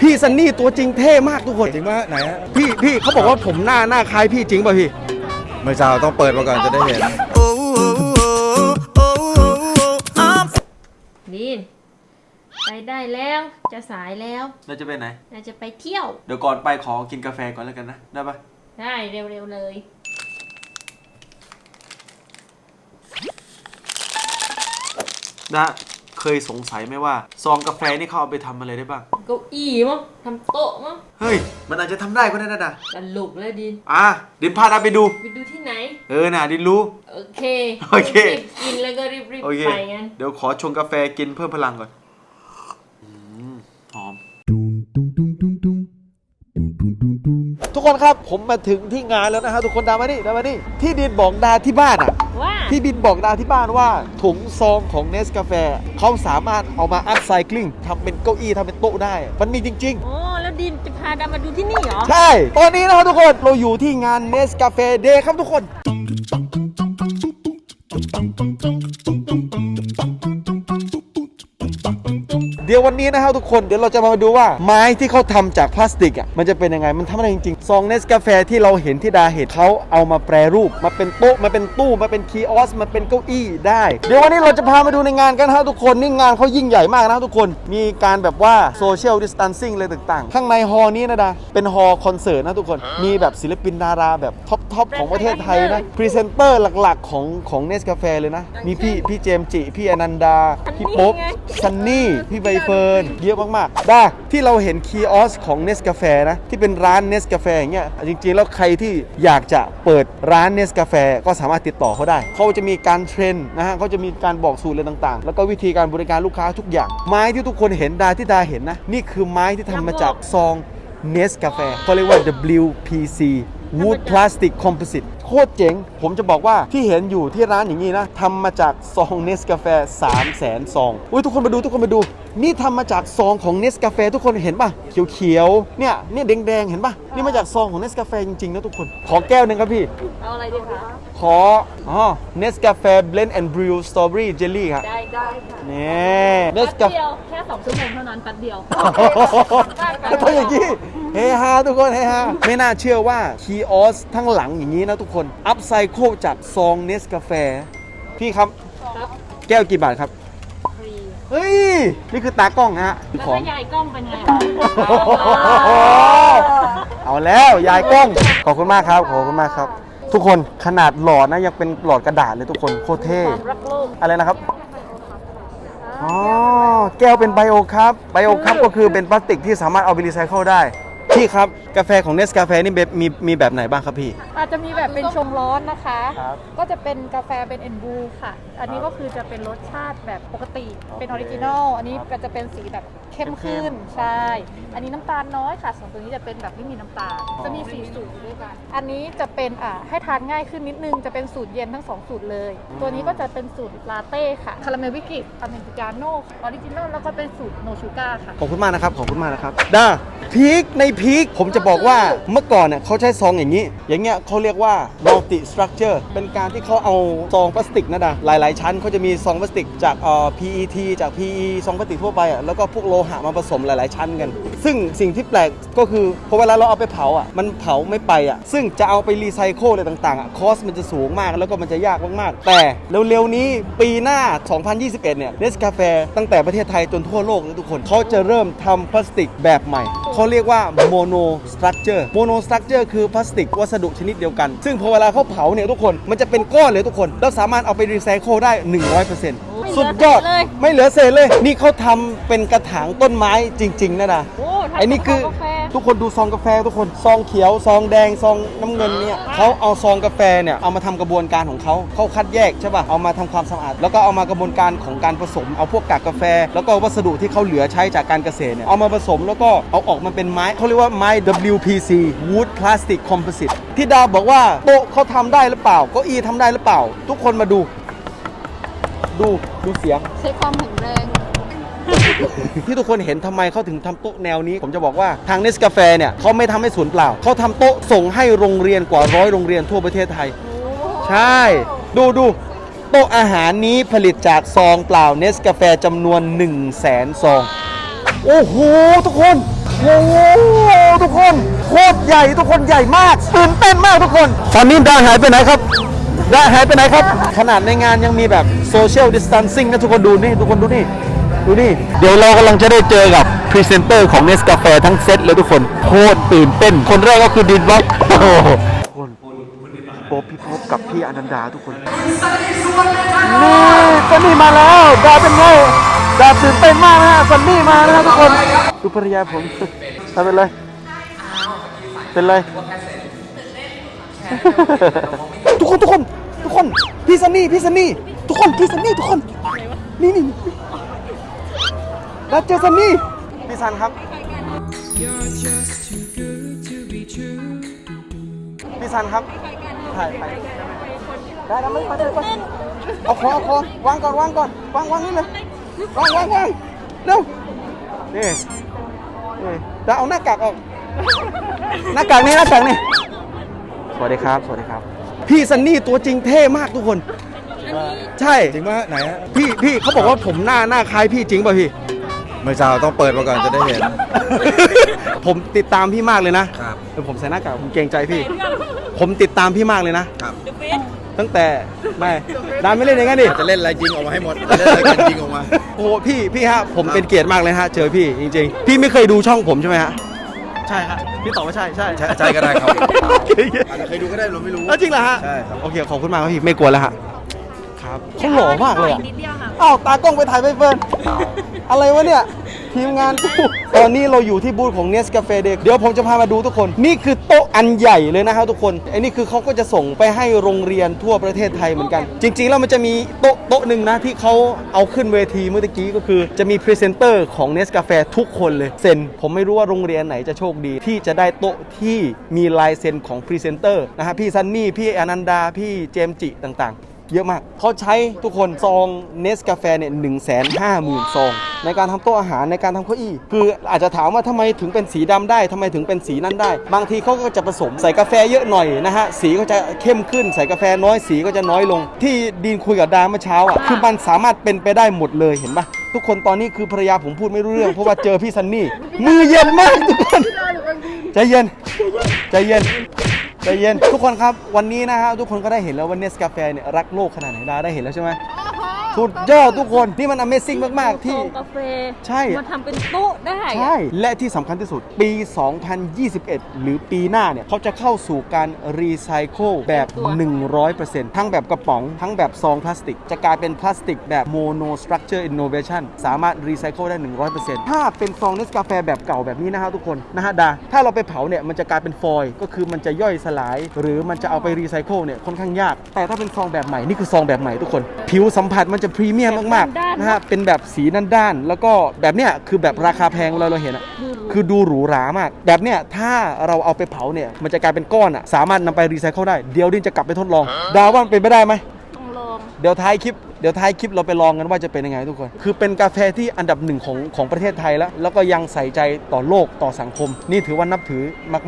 พี่ซันนี่ตัวจริงเท่มากทุกคนจริงปะไหนฮะพี่พี่เขาบอกว่าผมหน้าหน้าคล้ายพี่จริงป่ะพี่ไม่ทราบต้องเปิดมาก่อนจะได้เห็นลีนไปได้แล้วจะสายแล้วเราจะไปไหนเราจะไปเที่ยวเดี๋ยวก่อนไปขอกินกาแฟก่อนแล้วกันนะ ได้ปะได้เร็วๆเลยนะ เคยสงสัยไหมว่า ซองกาแฟนี่เขาเอาไปทำอะไรได้บ้าง เก้าอี้มั้งทำโต๊ะมั้งเฮ้ย มันอาจจะทำได้ก็ได้นะนะตลกเลยดินอะดินพาดาไปดู ไปดูที่ไหน เออน่ะดินรู้ โอเคโอเค รีบกินแล้วก็รีบโอเคๆไปงั้น เดี๋ยวขอชงกาแฟกินเพิ่มพลังก่อน กคนครับ ผมมาถึงที่งานแล้วนะฮะทุกคนดามานี่ดามานี่ที่ดินบอกดาที่บ้านอะ ว่าที่บินบอกดาที่บ้านว่าถุงซองของเนสกาแฟเขาสามารถเอามาอัพไซคลิงทำเป็นเก้าอี้ทำเป็นโต๊ะได้ มันมีจริงโอ้แล้วดินจะพาดามาดูที่นี่เหรอๆใช่ ตอนนี้นะครับทุกคน เราอยู่ที่งานเนสกาแฟเดย์ครับทุกคน เดี๋ยววันนี้นะครับทุกคน เดี๋ยวเราจะมาดูว่าไม้ที่เขาทำจากพลาสติกอะ มันจะเป็นยังไง มันทำอะไรจริงๆซองเนสกาแฟที่เราเห็นที่ดาเห็นเขาเอามาแปรรูป มาเป็นโต๊ะมาเป็นตู้มาเป็นคีออสมาเป็นเก้าอี้ได้ เดี๋ยววันนี้เราจะพามาดูในงานกันนะครับทุกคนนี่งานเขายิ่งใหญ่มากนะครับทุกคนมีการแบบว่าโซเชียลดิส a นซิ่งเลยต่างๆ ข้างในฮอลล์นี้นะดาเป็นฮอลล์คอนเสิร์ตนะทุกคนมีแบบศิลปินดาราแบบท็อปทอปของประเทศไทยนะพรีเซนเตอร์หลักๆของของเนสกาแฟเลยนะ มีพี่พี่เจมส์จิ พี่อนันดา พี่โป๊กซันนี่ พี่ใบเฟิร์นเยอะมากๆได้ที่เราเห็นคีออสของเนสกาแฟนะที่เป็นร้านเนสกาแฟอย่างเงี้ยจริงๆ แล้วใครที่อยากจะเปิดร้านเนสกาแฟก็สามารถติดต่อเขาได้ เขาจะมีการเทรนนะฮะเขาจะมีการบอกสูตรอะไรต่างๆ แล้วก็วิธีการบริการลูกค้าทุกอย่าง ไม้ที่ทุกคนเห็นดาที่ดาเห็นนะ นี่คือไม้ที่ทำมาจากซองเนสกาแฟเขาเรียกว่า WPC Wood Plastic Composite โคตรเจ๋ง ผมจะบอกว่าที่เห็นอยู่ที่ร้านอย่างนี้นะทำมาจากซองเนสกาแฟ3 0 0แสนซอง อุ้ยทุกคนมาดูทุกคนมาดู นี่ทำมาจากซองของเนสกาแฟทุกคนเห็นป่ะ เขียวๆ เนี่ยเนี่ยแดงๆ เห็นป่ะ นี่มาจากซองของเนสกาแฟจริงๆ นะทุกคน ขอแก้วหนึ่งครับพี่ เอาอะไรดีคะ ขออ๋อเนสกาแฟ Blend and Brew Strawberry Jelly ครับได้ได้ค่ะนี่เนสแป๊บกาแฟเดียวแค่สองชั่วโมงเท่านั้นแป๊บเดียวต้องอย่างนี้เฮฮาทุกคนเฮฮาไม่น่าเชื่อว่าคีออสทั้งหลังอย่างนี้นะทุกคน อัพไซเคิลจากซองเนสกาแฟพี่ครับครับแก้วกี่บาทครับฟรี เฮ้ย นี่คือตากล้องนะฮะแล้วของ ถ้ายายกล้องเป็นไงเอาแล้วยายกล้อง ขอบคุณมากครับ ขอบคุณมากครับ ทุกคนขนาดหลอดนะยังเป็นหลอดกระดาษเลยทุกคนโคตรเท่ความรักโลกอะไรนะครับ อ๋อ แก้วเป็นไบโอครับ ไบโอครับก็คือเป็นพลาสติกที่สามารถเอาไปรีไซเคิลได้ พี่ครับ กาแฟของเนสกาแฟนี่แบบมีมีแบบไหนบ้างครับพี่ อาจจะมีแบบเป็นชงร้อนนะคะ ครับ ก็จะเป็นกาแฟเป็นเอ็นบูค่ะ อันนี้ก็คือจะเป็นรสชาติแบบปกติ เป็นออริจินอล อันนี้ก็จะเป็นสีแบบเข้มขึ้น ใช่ อันนี้น้ำตาลน้อยค่ะ ส่วนตัวนี้จะเป็นแบบไม่มีน้ำตาล จะมีสีสูตรด้วยกัน อันนี้จะเป็นอ่าให้ทานง่ายขึ้นนิดนึง จะเป็นสูตรเย็นทั้งสองสูตรเลย ตัวนี้ก็จะเป็นสูตรลาเต้ค่ะ คาราเมลวิกิอเมริกาโน่ออริจินอล แล้วก็เป็นสูตรโนชูการ์ค่ะ ขอบคุณมากนะครับ ขอบคุณมากนะครับด้าพีคในพีคผมจะบอกว่าเมื่อก่อนเนี่ยเขาใช้ซองอย่างนี้ อย่างเงี้ยเขาเรียกว่า multi structure เป็นการที่เขาเอาซองพลาสติกนะดาหลาย ๆ ชั้นเขาจะมีซองพลาสติกจากเอ่อ PET จาก PE ซองพลาสติกทั่วไปอะแล้วก็พวกโลหะมาผสมหลาย ๆ ชั้นกัน ซึ่งสิ่งที่แปลกก็คือพอเวลาเราเอาไปเผาอะมันเผาไม่ไปอะซึ่งจะเอาไปรีไซเคิลอะไรต่าง ๆ อะคอสมันจะสูงมากแล้วก็มันจะยากมาก ๆ แต่เร็ว ๆ นี้ปีหน้า 2021 เนี่ยเนสกาแฟตั้งแต่ประเทศไทยจนทั่วโลกเลยทุกคนเขาจะเริ่มทำพลาสติกแบบใหม่เขาเรียกว่าโมโนสตรั c เจอร์โมโนสตรั c เจอร์คือพลาสติกวัสดุชนิดเดียวกัน ซึ่งพอเวลาเขาเผาเนี่ยทุกคนมันจะเป็นก้อนเลยทุกคนแล้วสามารถเอาไปรีไซเคิลได้ 100%สุดยอดไม่เหลือเศษเลย นี่เขาทำเป็นกระถางต้นไม้จริง ๆนะนะโอ้ทำไอ้นี่คือกาแฟ ทุกคนดูซองกาแฟทุกคนซองเขียวซองแดงซองน้ำเงินเนี่ยเขาเอาซองกาแฟเนี่ยเอามาทำกระบวนการของเขาเขาคัดแยกใช่ป่ะเอามาทำความสะอาด แล้วก็เอามากระบวนการของการผสม เอาพวกกากกาแฟ แล้วก็วัสดุที่เขาเหลือใช้จากการเกษตรเนี่ยเอามาผสมแล้วก็เอาออกมาเป็นไม้เขาเรียกว่าไม้ WPC Wood Plastic Composite ที่ดาวบอกว่าโต๊ะเขาทำได้หรือเปล่าเก็อีทำได้หรือเปล่า ทุกคนมาดู ดูดูเสียง ใช้ความแข็งแรง ที่ทุกคนเห็นทำไมเขาถึงทำโต๊ะแนวนี้ ผมจะบอกว่าทางเนสกาแฟเนี่ยเขาไม่ทำให้ศูนย์เปล่า เขาทำโต๊ะส่งให้โรงเรียนกว่าร้อยโรงเรียนทั่วประเทศไทย ใช่ ดูดูโต๊ะอาหารนี้ผลิตจากซองเปล่าเนสกาแฟจำนวน 1 0 0 0 0แสนซอง โอ้โห ทุกคน โอ้โห ทุกคน โคตรใหญ่ทุกคนใหญ่มากตื่นเต้นมากทุกคนตอนนี้ดาหายไปไหนครับดาหายไปไหนครับ ขนาดในงานยังมีแบบโซเชียลดิส a ทนซิ่งนะทุกคนดูนี่ ทุกคนดูนี่ ดูนี่เดี๋ยวเรากำลังจะได้เจอกับพรีเซนเตอร์ของเนสกาแฟทั้งเซตเลยทุกคน โคตรตื่นเต้น คนแรกก็คือดินวัตโอ้โหคนโป๊ปพี่พบกับพี่อนันดาทุกคน นี่ซันนี่มาแล้วดาเป็นไงดาตื่นเต้นมากนะฮะซันนี่มานะฮะทุกคน ดูภรรยาผมทำเป็นไรเป็นไรทุกคนทุกคน ทุกคน พี่ซันนี่ พี่ซันนี่ ทุกคน พี่ซันนี่ ทุกคน นี่นี่ ดาเจอซันนี่พี่ซันครับพี่ซันครับถ่ายไปได้แล้วไม่ไปเลยไปเอาคอเอาคอวางก่อนวางก่อนวางวางนี่เลยวางวางวางเร็วนี่นี่เดี๋ยวเอาหน้ากากออกหน้ากากนี่หน้ากากนี่สวัสดีครับ สวัสดีครับ พี่ซันนี่ตัวจริงเท่มากทุกคน ใช่จริงปะไหนฮะพี่พี่เขาบอกว่าผมหน้าหน้าคล้ายพี่จริงป่ะพี่ ไม่ทราบต้องเปิดมาก่อนจะได้เห็น ผมติดตามพี่มากเลยนะครับเดี๋ยวผมใส่หน้ากากผมเกรงใจพี่ ผมติดตามพี่มากเลยนะ ครับตั้งแต่ไม่ดานไม่เล่นอย่างนั้นดิ จะเล่นอะไรจริงออกมาให้หมดจะเล่นอะไรกันจริงออกมา โอ้โหพี่พี่ฮะผมเป็นเกียรติมากเลยฮะเจอพี่จริงๆ พี่ไม่เคยดูช่องผมใช่ไหมฮะ ใช่ครับพี่ตอบว่าใช่ใช่ใช่ใช่ก็ได้ครับ โอเคอาจจะเคยดูก็ได้เราไม่รู้ เอ้าจริงเหรอฮะใช่ครับ โอเคขอบคุณมากครับพี่ไม่กลัวแล้วฮะ ครับเขาหล่อมากเลยอะอ้าวตากล้องไปถ่ายไปเฟิร์น อะไรวะเนี่ย ทีมงานกูตอนนี้เราอยู่ที่บูธของ n e s Cafe Day เดี๋ยวผมจะพามาดูทุกคน นี่คือโต๊ะอันใหญ่เลยนะครับทุกคนไอ้นี่คือเขาก็จะส่งไปให้โรงเรียนทั่วประเทศไทยเหมือนกัน จริง ๆ แล้วมันจะมีโต๊ะโต๊ะหนึ่งนะที่เขาเอาขึ้นเวทีเมื่อตะกี้ก็คือจะมีพรีเซนเตอร์ของ n e s Cafe ทุกคนเลยเซ็นผมไม่รู้ว่าโรงเรียนไหนจะโชคดี ที่จะได้โต๊ะที่มีลายเซ็นของพรีเซนเตอร์นะฮะพี่ซันนี่พี่อนันดาพี่เจมส์จิต่างๆ เยอะมาก เขาใช้ทุกคนซองเนสกาแฟเนี่ยหนึ่งแสนห้าหมื่นซอง ในการทำโต๊ะอาหารในการทำเก้าอี้ คืออาจจะถามว่าทำไมถึงเป็นสีดำได้ทำไมถึงเป็นสีนั้นได้ บางทีเขาก็จะผสมใส่กาแฟเยอะหน่อยนะฮะ สีก็จะเข้มขึ้น ใส่กาแฟน้อยสีก็จะน้อยลง ที่ดีนคุยกับดาเมื่อเช้าอะ คือมันสามารถเป็นไปได้หมดเลยเห็นปะทุกคนตอนนี้คือภรรยาผมพูดไม่รู้เรื่อง เพราะว่าเจอพี่ซันนี่ มือเย็นมากทุกคนใจเย็นใจเย็น ใจเย็นทุกคนครับวันนี้นะฮะทุกคนก็ได้เห็นแล้วว่าเนสกาแฟเนี่ยรักโลกขนาดไหนดาได้เห็นแล้วใช่ไหม สุดยอดทุกคนนี่มัน Amazing มากๆที่ซองกาแฟใช่ มาทำเป็นโต๊ะได้อะ ใช่ และที่สำคัญที่สุดปี 2021 หรือปีหน้าเนี่ยเขาจะเข้าสู่การรีไซเคิลแบบ100%ทั้งแบบกระป๋อง ทั้งแบบซองพลาสติก จะกลายเป็นพลาสติกแบบโมโนสตรัคเจอร์อินโนเวชันสามารถรีไซเคิลได้ 100%ถ้าเป็นซองเนสกาแฟแบบเก่าแบบนี้นะฮะทุกคนนะฮะดา ถ้าเราไปเผาเนี่ยมันจะกลายเป็นฟอยล์ก็คือมันจะย่อยสลาย หรือมันจะเอาไปรีไซเคิลเนี่ยค่อนข้างยาก แต่ถ้าเป็นซองแบบใหม่นี่คือซองแบบใหม่ทุกคน ผิวสัมผัสมันจะพรีเมียมมากๆนะฮะเป็นแบบสีด้านๆแล้วก็แบบเนี้ยคือแบบราคาแพงเราเราเห็นอะคือดูหรูหรามาก แบบเนี้ยถ้าเราเอาไปเผาเนี่ยมันจะกลายเป็นก้อนอะสามารถนำไปรีไซเคิลได้เดี๋ยวดินจะกลับไปทดลอง ดาวว่ามันเป็นไปได้ไหมต้องลองเดี๋ยวท้ายคลิป เดี๋ยวท้ายคลิปเราไปลองกันว่าจะเป็นยังไงทุกคน คือเป็นกาแฟที่อันดับหนึ่งของของประเทศไทยแล้ว แล้วก็ยังใส่ใจต่อโลกต่อสังคม นี่ถือว่านับถือ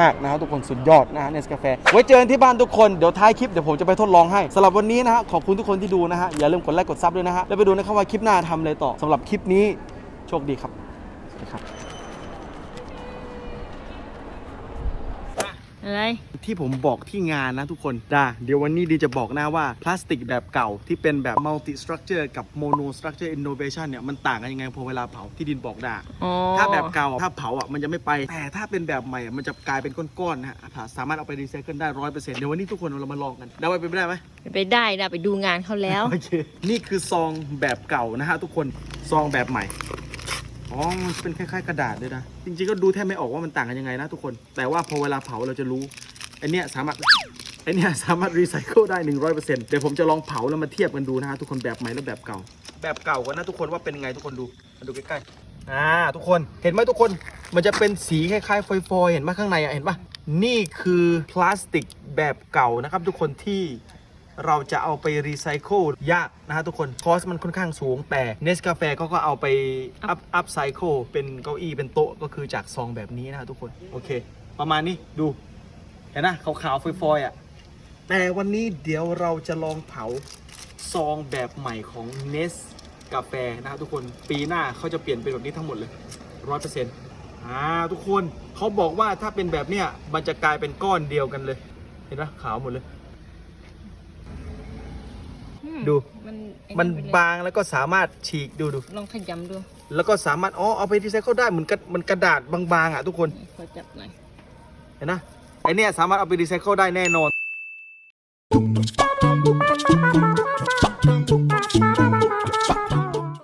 มากๆนะครับทุกคนสุดยอดนะฮะเนสกาแฟไว้เจอกันที่บ้านทุกคนเดี๋ยวท้ายคลิปเดี๋ยวผมจะไปทดลองให้สำหรับวันนี้นะฮะขอบคุณทุกคนที่ดูนะฮะอย่าลืมกดไลค์กดซับด้วยนะฮะแล้วไปดูนะครับว่าคลิปหน้าทำอะไรต่อสำหรับคลิปนี้โชคดีครับสวัสดีครับ อะไรที่ผมบอกที่งานนะทุกคนดาเดี๋ยววันนี้ดีจะบอกนะว่าพลาสติกแบบเก่าที่เป็นแบบ multi structure กับ mono structure innovation เนี่ยมันต่างกันยังไงพอเวลาเผาที่ดินบอกดาอ๋อถ้าแบบเก่าถ้าเผาอะมันจะไม่ไป แต่ถ้าเป็นแบบใหม่อะมันจะกลายเป็นก้อนๆนะฮะสามารถเอาไปรีไซเคิลได้ร้อยเปอร์เซ็นต์เดี๋ยววันนี้ทุกคนเรามาลองกันได้ไหมเป็นไปได้ไหมไปได้นะไปดูงานเขาแล้วโอเคนี่คือซองแบบเก่านะฮะทุกคนซองแบบใหม่ อ๋อ มันเป็นคล้ายๆกระดาษเลยนะ จริงๆก็ดูแทบไม่ออกว่ามันต่างกันยังไงนะทุกคน แต่ว่าพอเวลาเผาเราจะรู้ไอเนี้ยสามารถไอเนี้ยสามารถรีไซเคิลได้ 100%เดี๋ยวผมจะลองเผาแล้วมาเทียบกันดูนะฮะทุกคนแบบใหม่และแบบเก่า แบบเก่ากันนะทุกคนว่าเป็นไงทุกคนดูมาดูใกล้ๆ อ่าทุกคนเห็นไหมทุกคน มันจะเป็นสีคล้ายๆฟอยๆเห็นไหมข้างในอะเห็นปะนี่คือพลาสติกแบบเก่านะครับทุกคนที่ เราจะเอาไปรีไซเคิลยากนะฮะทุกคนคอสมันค่อนข้างสูง แต่เนสกาแฟเขาก็เอาไปอัพอัพไซเคิลเป็นเก้าอี้เป็นโต๊ะก็คือจากซองแบบนี้นะฮะทุกคน โอเค ประมาณนี้ดู เห็นนะขาวๆฟอยๆอะแต่วันนี้เดี๋ยวเราจะลองเผาซองแบบใหม่ของเนสกาแฟนะครับทุกคนปีหน้าเขาจะเปลี่ยนเป็นแบบนี้ทั้งหมดเลยร้อยเปอร์เซ็นต์อ่าทุกคนเขาบอกว่าถ้าเป็นแบบเนี้ยมันจะกลายเป็นก้อนเดียวกันเลย เห็นไหมขาวหมดเลย ดู มันไอ้มันไปเลยบางแล้วก็สามารถฉีกดูดู ลองขยำดู แล้วก็สามารถ อ๋อ เอาไปรีไซเคิลได้เหมือนกระเหมันกระดาษบางๆอะทุกคน ขอจับหน่อย เห็นนะไอเนี้ยสามารถเอาไปรีไซเคิลได้แน่นอน